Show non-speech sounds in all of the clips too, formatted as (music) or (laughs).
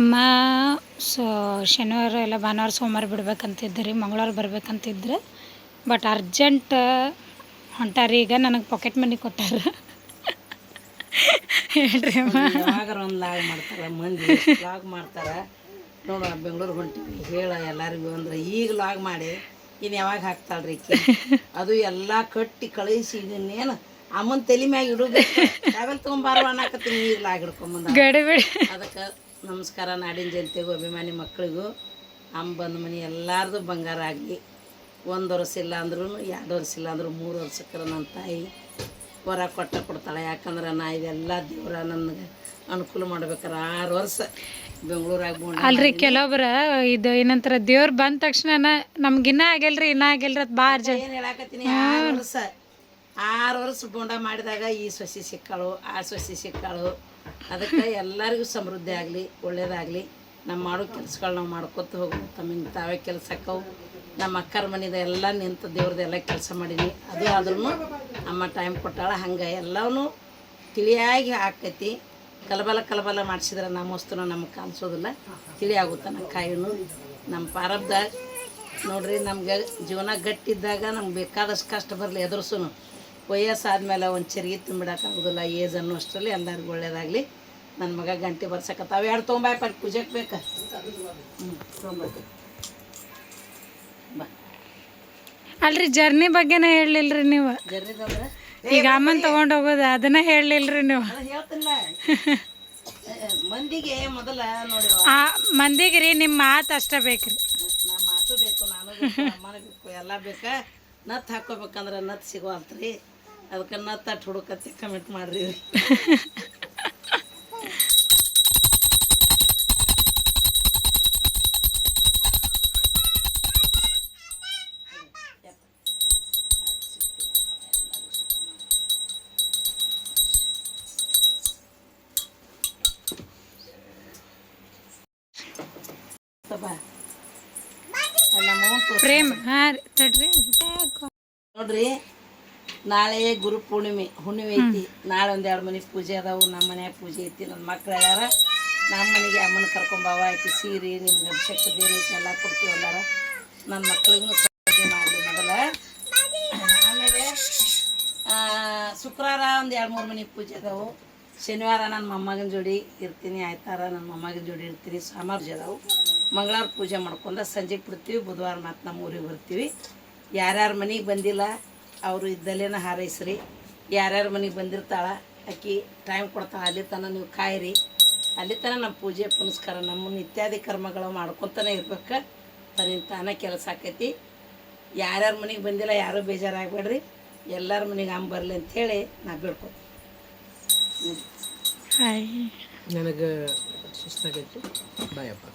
ಅಮ್ಮ ಸೊ ಶನಿವಾರ ಎಲ್ಲ ಭಾನುವಾರ ಸೋಮವಾರ ಬಿಡ್ಬೇಕಂತಿದ್ದೆ ರೀ ಮಂಗಳವಾರ ಬರ್ಬೇಕಂತಿದ್ರೆ ಬಟ್ ಅರ್ಜೆಂಟ್ ಹೊಂಟಾರಿ ಈಗ ನನಗೆ ಪಾಕೆಟ್ ಮನಿ ಕೊಟ್ಟಾರ. ಹೇಳ್ರಿ ಅಮ್ಮ. ಯಾವಾಗಾರ ಒಂದು ಲಾಗ್ ಮಾಡ್ತಾರೆ ಮಂದಿ ಲಾಗ್ ಮಾಡ್ತಾರೆ ನೋಡು ಬೆಂಗಳೂರು ಹೊಂಟಿವಿ ಹೇಳ ಎಲ್ಲರಿಗೂ ಅಂದ್ರೆ ಈಗ ಲಾಗ್ ಮಾಡಿ ಇನ್ನು ಯಾವಾಗ ಹಾಕ್ತಾಳ್ರಿ ರೀ ಅದು ಎಲ್ಲ ಕಟ್ಟಿ ಕಳಿಸಿ ಇದನ್ನೇನು ಅಮ್ಮನ ತಲೆ ಮ್ಯಾಗ ಇಡೋದು (laughs) ಟ್ರಾವೆಲ್ ತೊಗೊಂಬಾರ ಅನ್ನಕತ್ತೀನಿ ಈಗ ಲಾಗ್ ಹಿಡ್ಕೊಂಬಂದ ಅದಕ್ಕೆ ನಮಸ್ಕಾರ ನಾಡಿನ ಜನತೆಗೂ ಅಭಿಮಾನಿ ಮಕ್ಕಳಿಗೂ ಅಮ್ಮ ಬಂದ ಮನೆ ಎಲ್ಲಾರದು ಬಂಗಾರ ಆಗಲಿ. ಒಂದು ವರ್ಷ ಇಲ್ಲ ಅಂದ್ರೂ ಎರಡು ವರ್ಷ ಇಲ್ಲ ಅಂದ್ರೂ ಮೂರು ವರ್ಷಕ್ಕರ ನನ್ನ ತಾಯಿ ವರ ಕೊಟ್ಟ ಕೊಡ್ತಾಳೆ. ಯಾಕಂದ್ರೆ ನಾ ಇದೆಲ್ಲ ದೇವ್ರ ನನಗೆ ಅನುಕೂಲ ಮಾಡ್ಬೇಕಾರೆ ಆರು ವರ್ಷ ಬೆಂಗಳೂರಾಗ ಬೋಂಡ ಅಲ್ರಿ ಕೆಲವೊಬ್ರ ಇದು ಏನಂತಾರ ದೇವ್ರು ಬಂದ ತಕ್ಷಣ ನಮ್ಗಿನ್ನ ಆಗಲ್ರಿ ಇನ್ನ ಆಗಲ್ರಿ ಅದು ಭಾಳ ಜನ. ಏನು ಹೇಳಕತ್ತೀನಿ ಆರು ವರ್ಷ. ಆರು ವರ್ಷ ಬೋಂಡ ಮಾಡಿದಾಗ ಈ ಸೊಸಿ ಸಿಕ್ಕಾಳು ಆ ಸೊಸಿ ಸಿಕ್ಕಾಳು. ಅದಕ್ಕೆ ಎಲ್ಲರಿಗೂ ಸಮೃದ್ಧಿ ಆಗಲಿ, ಒಳ್ಳೇದಾಗಲಿ. ನಮ್ಮ ಮಾಡೋ ಕೆಲ್ಸಗಳು ನಾವು ಮಾಡ್ಕೊತ ಹೋಗು. ತಮ್ಮಿಂದ ತಾವೇ ಕೆಲಸ ಅಕ್ಕವು ನಮ್ಮ ಅಕ್ಕರ ಮನೆಯದ ಎಲ್ಲ ನಿಂತು ದೇವ್ರದ್ದು ಎಲ್ಲ ಕೆಲಸ ಮಾಡೀನಿ. ಅದು ಆದ್ರೂ ಅಮ್ಮ ಟೈಮ್ ಕೊಟ್ಟಾಳ. ಹಂಗೆ ಎಲ್ಲವೂ ತಿಳಿಯಾಗಿ ಆಕೈತಿ. ಕಲಬಲ ಕಲಬಲ ಮಾಡಿಸಿದ್ರೆ ನಮ್ಮ ವಸ್ತುನ ನಮಗೆ ಕಾಣಿಸೋದಿಲ್ಲ. ತಿಳಿಯಾಗುತ್ತೆ ನಮ್ಮ ಕಾಯಿನು. ನಮ್ಮ ಪಾರಬ್ದಾಗ ನೋಡ್ರಿ, ನಮ್ಗೆ ಜೀವನ ಗಟ್ಟಿದ್ದಾಗ ನಮ್ಗೆ ಬೇಕಾದಷ್ಟು ಕಷ್ಟ ಬರಲಿ ಎದುರಿಸೋನು. ವಯಸ್ಸಾದ್ಮೇಲೆ ಒಂದು ಚರಿಗೆ ತುಂಬಿಡೋಕ್ಕಾಗೋದಿಲ್ಲ ಏಜ್ ಅನ್ನೋ ಅಷ್ಟರಲ್ಲಿ ಎಲ್ಲರಿಗೂ ಒಳ್ಳೇದಾಗಲಿ. ನನ್ನ ಮಗ ಗಂಟೆ ಬರ್ಸಕತ್ತಾವ ಎರಡು ತೊಗೊಂಬಾಯಪ್ಪ ಪೂಜೆಗೆ ಬೇಕು? ಹ್ಞೂ ಬಾ. ಅಲ್ರಿ ಜರ್ನಿ ಬಗ್ಗೆನೇ ಹೇಳಲಿಲ್ರಿ ನೀವು. ಈಗ ಅಮ್ಮನ್ ತಗೊಂಡು ಹೋಗೋದು ಅದನ್ನ ಹೇಳಲಿಲ್ರಿ ನೀವು. ಮಂದಿಗೆ ಮೊದಲ ನೋಡಿ ಆ ಮಂದಿಗೆ ರೀ ನಿಮ್ಮ ಮಾತು ಅಷ್ಟ ಬೇಕ್ರಿ. ನಮ್ಮ ಮಾತು ಬೇಕು ನಾನು ಬೇಕು ಎಲ್ಲ ಬೇಕಾ? ನತ್ ಹಾಕೋಬೇಕಂದ್ರೆ ನತ್ ಸಿಗೋಲ್ತ್ರಿ ಅದಕ್ಕೆ ತಟ್ಟು ಹುಡುಕತ್ತೆ ಕಮೆಂಟ್ ಮಾಡ್ರಿ. ಪ್ರೇಮ್ ಹಾ ತಡ್ರಿ. ನೋಡ್ರಿ ನಾಳೆ ಗುರು ಪೂರ್ಣಿಮೆ ಹುಣ್ಣಿಮೆ ಐತಿ. ನಾಳೆ ಒಂದು ಎರಡು ಮನೆ ಪೂಜೆ ಅದಾವು ನಮ್ಮ ಮನ್ಯಾಗ ಪೂಜೆ ಐತಿ ನನ್ನ ಮಕ್ಳು ಹೇಳ್ಯಾರ ನಮ್ಮ ಮನೆಗೆ ಅಮ್ಮನ ಕರ್ಕೊಂಬಾವ ಐತಿ ಸೀರೆ ನಿಮ್ಗೆ ಅಭಿಷೇಕದ ಏನೈತಿ ಎಲ್ಲ ಕೊಡ್ತೀವಿ ಎಲ್ಲಾರ. ನನ್ನ ಮಕ್ಳಿಗೂ ಪೂಜೆ ಮಾಡಲಿ ಮೊದಲ. ಆಮೇಲೆ ಶುಕ್ರವಾರ ಒಂದು ಎರಡು ಮೂರು ಮನೆ ಪೂಜೆ ಅದಾವು. ಶನಿವಾರ ನನ್ನ ಮೊಮ್ಮಗನ ಜೋಡಿ ಇರ್ತೀನಿ ಆಯ್ತಾರ ನನ್ನ ಮೊಮ್ಮಗನ ಜೋಡಿ ಇರ್ತೀನಿ ಸೋಮವಾರ ಪೂಜೆ ಅದಾವು. ಮಂಗಳವಾರ ಪೂಜೆ ಮಾಡ್ಕೊಂಡು ಸಂಜೆಗೆ ಬಿಡ್ತೀವಿ ಬುಧವಾರ ಮತ್ತು ನಮ್ಮ ಊರಿಗೆ ಬರ್ತೀವಿ. ಯಾರ್ಯಾರ ಮನೆಗೆ ಬಂದಿಲ್ಲ ಅವರು ಇದ್ದಲ್ಲೇನ ಹಾರೈಸ್ರಿ. ಯಾರ್ಯಾರ ಮನೆಗೆ ಬಂದಿರ್ತಾಳ ಅಕ್ಕಿ ಟೈಮ್ ಕೊಡ್ತಾಳೆ ಅಲ್ಲಿ ತನಕ ನೀವು ಕಾಯಿರಿ. ಅಲ್ಲಿ ತನಕ ನಮ್ಮ ಪೂಜೆ ಪುನಸ್ಕಾರ ನಮ್ಮ ಇತ್ಯಾದಿ ಕರ್ಮಗಳು ಮಾಡ್ಕೊತಾನೆ ಇರ್ಬೇಕು. ತನ್ನ ತಾನೇ ಕೆಲಸ ಆಕೈತಿ. ಯಾರ್ಯಾರ ಮನೆಗೆ ಬಂದಿಲ್ಲ ಯಾರೂ ಬೇಜಾರಾಗಬೇಡ್ರಿ. ಎಲ್ಲರ ಮನೆಗೆ ಹಂಗೆ ಬರಲಿ ಅಂಥೇಳಿ ನಾ ಬಿಡ್ಕೊತೀನಿ ಹಾಯ್ ನನಗೆ ಸುಸ್ತಾಗೈತಿ ಬಾಯಪ್ಪ.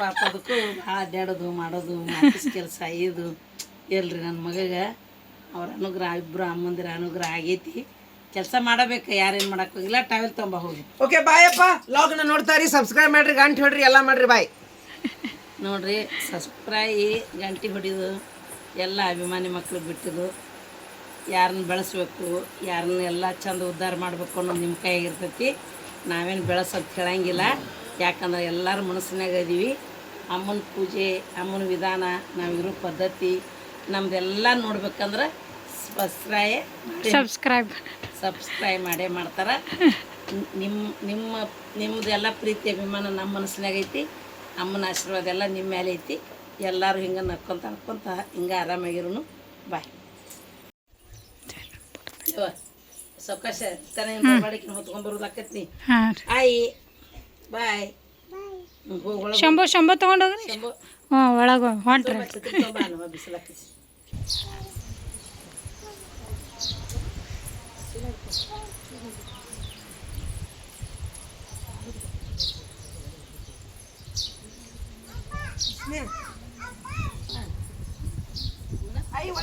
ಪಾಪ ಅದಕ್ಕೂ ಭಾಳ ಅಡ್ಡಾಡೋದು ಮಾಡೋದು ಆಫೀಸ್ ಕೆಲಸ ಇದು. ಇಲ್ರಿ ನನ್ನ ಮಗಗೆ ಅವ್ರ ಅನುಗ್ರಹ ಇಬ್ಬರು ಅಮ್ಮಂದಿರ ಅನುಗ್ರಹ ಆಗೈತಿ. ಕೆಲಸ ಮಾಡಬೇಕು ಯಾರೇನು ಮಾಡಕ್ಕೆ ಹೋಗಿಲ್ಲ ಟ್ರಾವೆಲ್ ತೊಂಬ ಹೋಗಿ. ಓಕೆ ಬಾಯಪ್ಪ ಲಾಗ್ನ ನೋಡ್ತಾರಿ ಸಬ್ಸ್ಕ್ರೈಬ್ ಮಾಡ್ರಿ ಗಂಟೆ ಹೊಡ್ರಿ ಎಲ್ಲ ಮಾಡ್ರಿ ಬಾಯ್ ನೋಡ್ರಿ ಸಬ್ಸ್ಕ್ರೈ ಗಂಟೆ ಹೊಡಿದು ಎಲ್ಲ ಅಭಿಮಾನಿ ಮಕ್ಕಳು ಬಿಟ್ಟಿದ್ದು ಯಾರನ್ನ ಬೆಳೆಸ್ಬೇಕು ಯಾರನ್ನ ಎಲ್ಲ ಚಂದ ಉದ್ಧಾರ ಮಾಡಬೇಕು ಅನ್ನೋದು ನಿಮ್ಮ ಕೈಯಾಗಿರ್ತೈತಿ. ನಾವೇನು ಬೆಳೆಸೋದು ಹೇಳಂಗಿಲ್ಲ ಯಾಕಂದ್ರೆ ಎಲ್ಲರ ಮನಸ್ಸಿನಾಗ ಇದೀವಿ. ಅಮ್ಮನ ಪೂಜೆ ಅಮ್ಮನ ವಿಧಾನ ನಾವಿರೋ ಪದ್ಧತಿ ನಮ್ದೆಲ್ಲ ನೋಡ್ಬೇಕಂದ್ರೆ ಸಬ್ಸ್ಕ್ರೈ ಸಬ್ಸ್ಕ್ರೈಬ್. ಸಬ್ಸ್ಕ್ರೈಬ್ ಮಾಡೇ ಮಾಡ್ತಾರೆ. ನಿಮ್ಮ ನಿಮ್ಮ ನಿಮ್ಮದೆಲ್ಲ ಪ್ರೀತಿ ಅಭಿಮಾನ ನಮ್ಮ ಮನಸ್ಸಿನಾಗ ಐತಿ. ಅಮ್ಮನ ಆಶೀರ್ವಾದ ಎಲ್ಲ ನಿಮ್ಮ ಮೇಲೆ ಐತಿ. ಎಲ್ಲರೂ ಹಿಂಗೆ ನಕ್ಕೊಂತ ನಕ್ಕೊಂತ ಹಿಂಗೆ ಆರಾಮಾಗಿರು ಬಾಯ್. ಸಾವಕಾಶ ತನ ಬಾಡಿಕೆ ಹಾಂ ಆಯಿ ಬಾಯ್. ಶಂಭು ಶಂಭು ತೊಗೊಂಡೋಗ್ರಿ ಶಂಭು. ಹ್ಞೂ ಒಳಗೆ ಹೊಂಟ್ರಿ.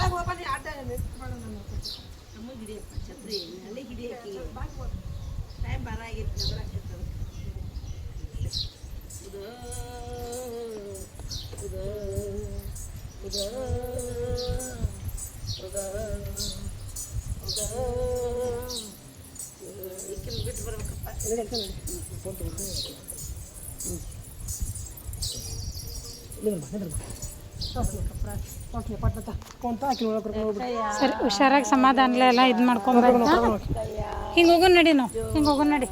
ತೊಗೊಂಬಾ ಅನ್ನುವ ಬಿಸಿಲಾಕೈತಿ ನಮಗೆ ಹಿಡಿಯಪ್ಪ ಛತ್ರಿ ಅಲ್ಲಿ ಹಿಡಿಯಕ್ಕೆ ಟೈಮ್ ಬಾರ ಆಗೈತಿ ಜಗಳ ಉದೋ ಉದೋ ಉದೋ ಉದೋ ಉದೋ ಈಕಿನ ಸರಿ ಹುಷಾರಾಗಿ ಸಮಾಧಾನ ಎಲ್ಲ ಇದು ಮಾಡ್ಕೊಂಬರ್ತಾ ಹಿಂಗೆ ಹೋಗೋಣ ನಡಿ ನಾವು ಹಿಂಗೆ ಹೋಗೋಣ ನಡಿ.